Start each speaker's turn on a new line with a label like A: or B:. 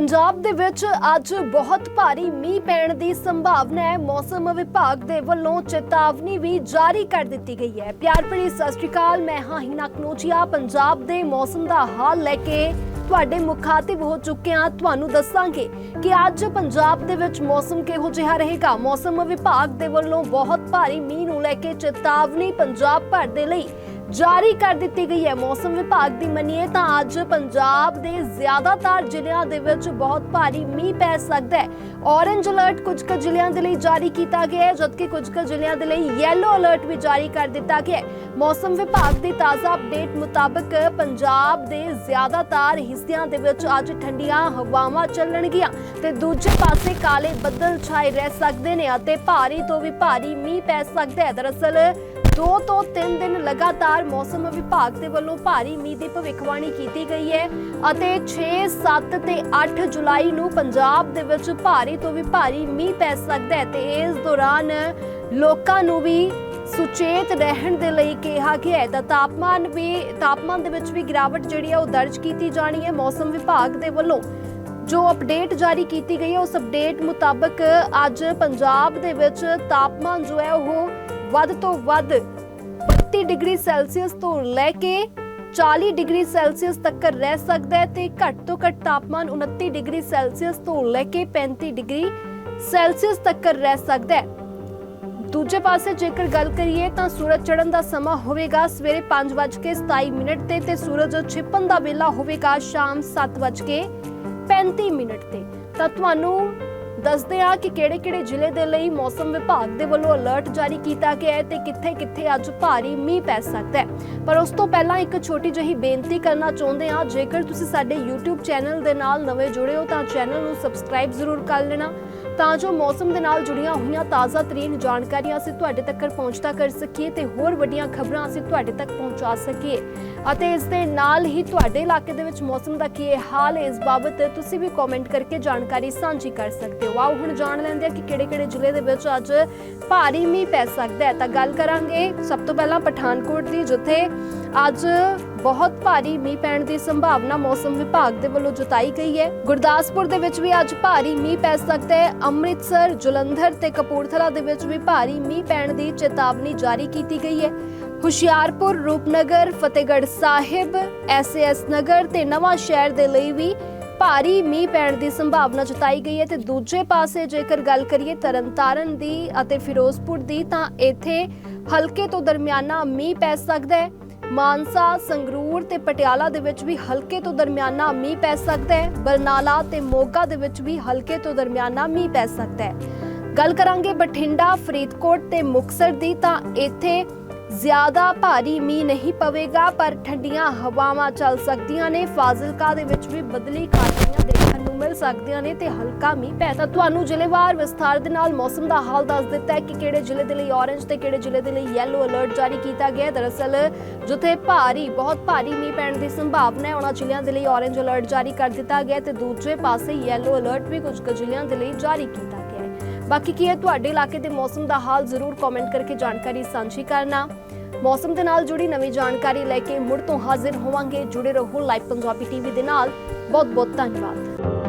A: ਪੰਜਾਬ ਦੇ ਵਿੱਚ ਅੱਜ ਬਹੁਤ ਭਾਰੀ ਮੀਂਹ ਪੈਣ ਦੀ ਸੰਭਾਵਨਾ ਹੈ। ਮੌਸਮ ਵਿਭਾਗ ਦੇ ਵੱਲੋਂ ਚੇਤਾਵਨੀ ਵੀ ਜਾਰੀ ਕਰ ਦਿੱਤੀ ਗਈ ਹੈ। ਪਿਆਰ ਭਰੀ ਸਤਿ ਸ਼੍ਰੀ ਅਕਾਲ, ਮੈਂ ਹਾਂ ਹਿਨਾ ਕਨੋਜੀਆ। ਪੰਜਾਬ ਦੇ ਮੌਸਮ ਦਾ ਹਾਲ ਲੈ ਕੇ ਤੁਹਾਡੇ ਮੁਖਾਤਿਬ ਹੋ ਚੁੱਕੇ ਹਾਂ। ਤੁਹਾਨੂੰ ਦੱਸਾਂਗੇ ਕਿ ਅੱਜ ਪੰਜਾਬ ਦੇ ਵਿੱਚ ਮੌਸਮ ਕਿਹੋ ਜਿਹਾ ਰਹੇਗਾ। ਮੌਸਮ ਵਿਭਾਗ ਦੇ ਵੱਲੋਂ ਬਹੁਤ ਭਾਰੀ ਮੀਂਹ ਨੂੰ ਲੈ ਕੇ ਚੇਤਾਵਨੀ ਪੰਜਾਬ ਭਰ ਦੇ ਲਈ ਜਾਰੀ ਕਰ ਦਿੱਤੀ ਗਈ ਹੈ। ਮੌਸਮ ਵਿਭਾਗ ਦੀ ਮੰਨੀਏ ਤਾਂ ਅੱਜ ਪੰਜਾਬ ਦੇ ਜ਼ਿਆਦਾਤਰ ਜ਼ਿਲ੍ਹਿਆਂ ਦੇ ਵਿੱਚ ਬਹੁਤ ਭਾਰੀ ਮੀਂਹ ਪੈ ਸਕਦਾ ਹੈ। ਔਰੇਂਜ ਅਲਰਟ ਕੁਝ ਕੁ ਜ਼ਿਲ੍ਹਿਆਂ ਦੇ ਲਈ ਜਾਰੀ ਕੀਤਾ ਗਿਆ ਹੈ, ਜਦਕਿ ਕੁਝ ਕੁ ਜ਼ਿਲ੍ਹਿਆਂ ਦੇ ਲਈ ਯੈਲੋ ਅਲਰਟ ਵੀ ਜਾਰੀ ਕਰ ਦਿੱਤਾ ਗਿਆ ਹੈ। ਮੌਸਮ ਵਿਭਾਗ ਦੀ ਤਾਜ਼ਾ ਅਪਡੇਟ ਮੁਤਾਬਕ ਪੰਜਾਬ ਦੇ ਜ਼ਿਆਦਾਤਰ ਹਿੱਸਿਆਂ ਦੇ ਵਿੱਚ ਅੱਜ ਠੰਡੀਆਂ ਹਵਾਵਾਂ ਚੱਲਣਗੀਆਂ ਤੇ ਦੂਜੇ ਪਾਸੇ ਕਾਲੇ ਬੱਦਲ ਛਾਏ ਰਹਿ ਸਕਦੇ ਨੇ ਅਤੇ ਭਾਰੀ ਤੋਂ ਵੀ ਭਾਰੀ ਮੀਂਹ ਪੈ ਸਕਦਾ ਹੈ। ਦਰਅਸਲ 2 ਤੋਂ 3 ਦਿਨ ਲਗਾਤਾਰ ਮੌਸਮ ਵਿਭਾਗ ਦੇ ਵੱਲੋਂ ਭਾਰੀ ਮੀਂਹ ਦੀ ਭਵਿੱਖਬਾਣੀ ਕੀਤੀ ਗਈ ਹੈ ਅਤੇ 6, 7 ਤੇ 8 ਜੁਲਾਈ ਨੂੰ ਪੰਜਾਬ ਦੇ ਵਿੱਚ ਭਾਰੀ ਤੋਂ ਵੀ ਭਾਰੀ ਮੀਂਹ ਪੈ ਸਕਦਾ ਹੈ ਤੇ ਇਸ ਦੌਰਾਨ ਲੋਕਾਂ ਨੂੰ ਵੀ ਸੁਚੇਤ ਰਹਿਣ ਦੇ ਲਈ ਕਿਹਾ ਗਿਆ ਹੈ। ਤਾਂ ਤਾਪਮਾਨ ਵੀ ਤਾਪਮਾਨ ਦੇ ਵਿੱਚ ਵੀ ਗਿਰਾਵਟ ਜਿਹੜੀ ਹੈ ਉਹ ਦਰਜ ਕੀਤੀ ਜਾਣੀ ਹੈ। ਮੌਸਮ ਵਿਭਾਗ ਦੇ ਵੱਲੋਂ ਜੋ ਅਪਡੇਟ ਜਾਰੀ ਕੀਤੀ ਗਈ ਹੈ ਉਸ ਅਪਡੇਟ ਮੁਤਾਬਕ ਅੱਜ ਪੰਜਾਬ ਦੇ ਵਿੱਚ ਤਾਪਮਾਨ ਜੋ ਹੈ ਉਹ ਵੱਧ ਤੋਂ ਵੱਧ 32 ਡਿਗਰੀ ਸੈਲਸੀਅਸ ਤੋਂ ਲੈ ਕੇ 40 ਡਿਗਰੀ ਸੈਲਸੀਅਸ ਤੱਕ ਰਹਿ ਸਕਦਾ ਹੈ ਤੇ ਘੱਟ ਤੋਂ ਘੱਟ ਤਾਪਮਾਨ 29 ਡਿਗਰੀ ਸੈਲਸੀਅਸ ਤੋਂ ਲੈ ਕੇ 35 ਡਿਗਰੀ ਸੈਲਸੀਅਸ ਤੱਕ ਰਹਿ ਸਕਦਾ ਹੈ। ਦੂਜੇ ਪਾਸੇ ਜੇਕਰ ਗੱਲ ਕਰੀਏ ਤਾਂ ਸੂਰਜ ਚੜ੍ਹਨ ਦਾ ਸਮਾਂ ਹੋਵੇਗਾ ਸਵੇਰੇ 5:27 ਮਿੰਟ ਤੇ ਤੇ ਸੂਰਜ ਛਿਪਣ ਦਾ ਵੇਲਾ ਹੋਵੇਗਾ ਸ਼ਾਮ 7:35 ਮਿੰਟ ਤੇ। ਤਾਂ ਤੁਹਾਨੂੰ ਦੱਸਦੇ ਆ ਕਿ ਕਿਹੜੇ-ਕਿਹੜੇ ਜ਼ਿਲ੍ਹੇ ਦੇ ਲਈ ਮੌਸਮ ਵਿਭਾਗ ਦੇ ਵੱਲੋਂ ਅਲਰਟ ਜਾਰੀ ਕੀਤਾ ਗਿਆ ਹੈ ਤੇ ਕਿੱਥੇ-ਕਿੱਥੇ ਅੱਜ ਭਾਰੀ ਮੀਂਹ ਪੈ ਸਕਦਾ ਹੈ। ਪਰ ਉਸ ਤੋਂ ਪਹਿਲਾਂ ਇੱਕ ਛੋਟੀ ਜਿਹੀ ਬੇਨਤੀ ਕਰਨਾ ਚਾਹੁੰਦੇ ਹਾਂ ਜੇਕਰ ਤੁਸੀਂ ਸਾਡੇ YouTube ਚੈਨਲ ਦੇ ਨਾਲ ਨਵੇਂ ਜੁੜੇ ਹੋ ਤਾਂ ਚੈਨਲ ਨੂੰ ਸਬਸਕ੍ਰਾਈਬ ਜ਼ਰੂਰ ਕਰ ਲੈਣਾ। ਤਾਂ ਜੋ ਮੌਸਮ ਦੇ ਨਾਲ ਜੁੜੀਆਂ ਹੋਈਆਂ ਤਾਜ਼ਾ ਤਰੀਨ ਜਾਣਕਾਰੀਆਂ ਅਸੀਂ ਤੁਹਾਡੇ ਤੱਕ ਪਹੁੰਚਦਾ ਕਰ ਸਕੀਏ ਤੇ ਹੋਰ ਵੱਡੀਆਂ ਖਬਰਾਂ ਅਸੀਂ ਤੁਹਾਡੇ ਤੱਕ ਪਹੁੰਚਾ ਸਕੀਏ। ਅਤੇ ਇਸ ਦੇ ਨਾਲ ਹੀ ਤੁਹਾਡੇ ਇਲਾਕੇ ਦੇ ਵਿੱਚ ਮੌਸਮ ਦਾ ਕੀ ਹਾਲ ਹੈ, ਇਸ ਬਾਬਤ ਤੁਸੀਂ ਵੀ ਕਮੈਂਟ ਕਰਕੇ ਜਾਣਕਾਰੀ ਸਾਂਝੀ ਕਰ ਸਕਦੇ ਹੋ। ਆਓ ਹੁਣ ਜਾਣ ਲੈਂਦੇ ਹਾਂ ਕਿ ਕਿਹੜੇ-ਕਿਹੜੇ ਜ਼ਿਲ੍ਹੇ ਦੇ ਵਿੱਚ ਅੱਜ ਭਾਰੀ ਮੀਂਹ ਪੈ ਸਕਦਾ ਹੈ। ਤਾਂ ਗੱਲ ਕਰਾਂਗੇ ਸਭ ਤੋਂ ਪਹਿਲਾਂ ਪਠਾਨਕੋਟ ਦੀ, ਜਿੱਥੇ ਅੱਜ ਬਹੁਤ ਭਾਰੀ ਮੀਂਹ ਪੈਣ ਦੀ ਸੰਭਾਵਨਾ ਮੌਸਮ ਵਿਭਾਗ ਦੇ ਵੱਲੋਂ ਜਤਾਈ ਗਈ ਹੈ। ਗੁਰਦਾਸਪੁਰ ਦੇ ਵਿੱਚ ਵੀ ਅੱਜ ਭਾਰੀ ਮੀਂਹ ਪੈ ਸਕਦਾ ਹੈ। ਅੰਮ੍ਰਿਤਸਰ, ਜਲੰਧਰ ਤੇ ਕਪੂਰਥਲਾ ਦੇ ਵਿੱਚ ਵੀ ਭਾਰੀ ਮੀਂਹ ਪੈਣ ਦੀ ਚੇਤਾਵਨੀ ਜਾਰੀ ਕੀਤੀ ਗਈ ਹੈ। ਹੁਸ਼ਿਆਰਪੁਰ, ਰੂਪਨਗਰ, ਫਤਿਹਗੜ੍ਹ ਸਾਹਿਬ ਐਸਐਸ ਨਗਰ ਤੇ ਨਵਾਂ ਸ਼ਹਿਰ ਦੇ ਲਈ ਵੀ ਭਾਰੀ ਮੀਂਹ ਪੈਣ ਦੀ ਸੰਭਾਵਨਾ ਜਤਾਈ ਗਈ ਹੈ ਤੇ ਦੂਜੇ ਪਾਸੇ ਜੇਕਰ ਗੱਲ ਕਰੀਏ ਤਰਨਤਾਰਨ ਦੀ ਅਤੇ ਫਿਰੋਜ਼ਪੁਰ ਦੀ ਤਾਂ ਇੱਥੇ ਹਲਕੇ ਤੋਂ ਦਰਮਿਆਨਾ ਮੀਂਹ ਪੈ ਸਕਦਾ ਹੈ। ਮਾਨਸਾ, ਸੰਗਰੂਰ ਤੇ ਪਟਿਆਲਾ ਦੇ ਵਿੱਚ ਵੀ ਹਲਕੇ ਤੋਂ ਦਰਮਿਆਨਾ ਮੀਂਹ ਪੈ ਸਕਦਾ ਹੈ। ਬਰਨਾਲਾ ਤੇ ਮੋਗਾ ਦੇ ਵਿੱਚ ਵੀ ਹਲਕੇ ਤੋਂ ਦਰਮਿਆਨਾ ਮੀਂਹ ਪੈ ਸਕਦਾ ਹੈ। ਗੱਲ ਕਰਾਂਗੇ ਬਠਿੰਡਾ, ਫਰੀਦਕੋਟ ਤੇ ਮੁਕਸਰ ਦੀ, ਤਾਂ ਇੱਥੇ ਜ਼ਿਆਦਾ ਭਾਰੀ ਮੀਂਹ ਨਹੀਂ ਪਵੇਗਾ, ਪਰ ਠੰਡੀਆਂ ਹਵਾਵਾਂ ਚੱਲ ਸਕਦੀਆਂ ਨੇ। ਫਾਜ਼ਿਲਕਾ ਦੇ ਵਿੱਚ ਵੀ ਬਦਲੀ ਕਾਰਵਾਈਆਂ ਦੇਖਣ ਨੂੰ ਮਿਲ ਸਕਦੀਆਂ ਨੇ ਤੇ ਹਲਕਾ ਮੀਂਹ ਪੈ ਤਾਂ ਤੁਹਾਨੂੰ ਜ਼ਿਲ੍ਹੇਵਾਰ ਵਿਸਥਾਰ ਦੇ ਨਾਲ ਮੌਸਮ ਦਾ ਹਾਲ ਦੱਸ ਦਿੱਤਾ ਹੈ ਕਿ ਕਿਹੜੇ ਜ਼ਿਲ੍ਹੇ ਦੇ ਲਈ ਔਰੇਂਜ ਤੇ ਕਿਹੜੇ ਜ਼ਿਲ੍ਹੇ ਦੇ ਲਈ ਯੈਲੋ ਅਲਰਟ ਜਾਰੀ ਕੀਤਾ ਗਿਆ ਹੈ। ਦਰਅਸਲ, ਜਿੱਥੇ ਭਾਰੀ, ਬਹੁਤ ਭਾਰੀ ਮੀਂਹ ਪੈਣ ਦੀ ਸੰਭਾਵਨਾ ਹੈ ਉਹਨਾਂ ਜ਼ਿਲ੍ਹਿਆਂ ਦੇ ਲਈ ਔਰੇਂਜ ਅਲਰਟ ਜਾਰੀ ਕਰ ਦਿੱਤਾ ਗਿਆ ਹੈ ਤੇ ਦੂਜੇ ਪਾਸੇ ਯੈਲੋ ਅਲਰਟ ਵੀ ਕੁਝ ਕੁ ਜ਼ਿਲ੍ਹਿਆਂ ਦੇ ਲਈ ਜਾਰੀ ਕੀਤਾ ਗਿਆ ਬਾਕੀ ਕੀ ਹੈ, ਤੁਹਾਡੇ ਇਲਾਕੇ ਦੇ ਮੌਸਮ ਦਾ ਹਾਲ ਜ਼ਰੂਰ ਕਮੈਂਟ ਕਰਕੇ ਜਾਣਕਾਰੀ ਸਾਂਝੀ ਕਰਨਾ। ਮੌਸਮ ਦੇ ਨਾਲ ਜੁੜੀ ਨਵੀਂ ਜਾਣਕਾਰੀ ਲੈ ਕੇ ਮੁੜ ਤੋਂ ਹਾਜ਼ਰ ਹੋਵਾਂਗੇ। ਜੁੜੇ ਰਹੋ ਲਾਈਵ ਪੰਜਾਬੀ ਟੀਵੀ ਦੇ ਨਾਲ। ਬਹੁਤ ਬਹੁਤ ਧੰਨਵਾਦ।